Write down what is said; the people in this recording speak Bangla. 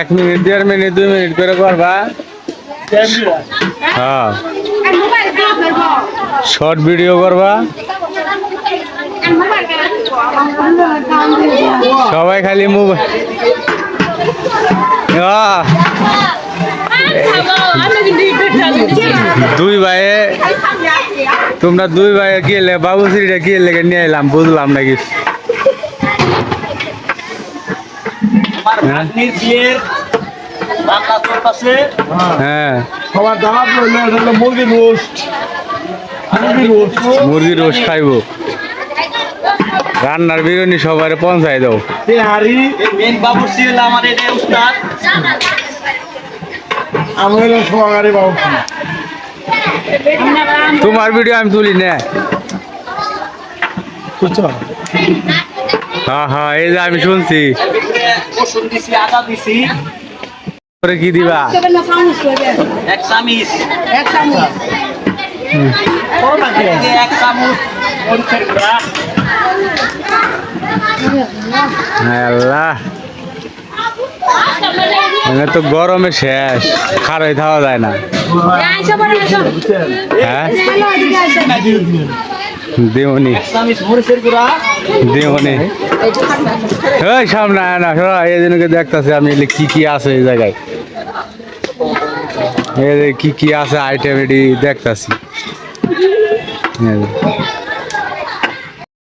এক মিনিট, দেড় মিনিট, দুই মিনিট করে করবা? হ্যাঁ। শর্ট ভিডিও করবা? সবাই খালি মোবাইল দুই ভাইয়ে তোমরা দুই ভাইয়ে কি লে বাবুশ্রীটা কি লেগে নিয়ে এলাম, বুঝলাম কিছু হ্যাঁ? সবার দাওয়াত রইল এটা হলো মুরগি রোস্ট। মুরগি রোস্ট। মুরগির রোজ খাইবো। রান্নার বিরিয়ানি সবার দাও। তেহারি মেন বাবুর্চি হলো আমার এটা উস্তাদ। আমি হলাম সোয়াগারি বাবু। তোমার ভিডিও আমি তুলি না। হ্যাঁ হ্যাঁ এই যে আমি শুনছি। রসুন দিছি আদা দিছি পরে কি দিবা? এক চামিচ। এই যে এক চামচ। মরিচের গুঁড়া আল্লাহ তো গরমে শেষ খারাই খাওয়া যায় না। হ্যাঁ? দিওনি। দেওনি। ওই সামনে আয় না সরা এই জন্যকে দেখতেছি আমি কি কি আছে এই জায়গায়। এই কি কি আছে আইটেম এটি দেখতাছি।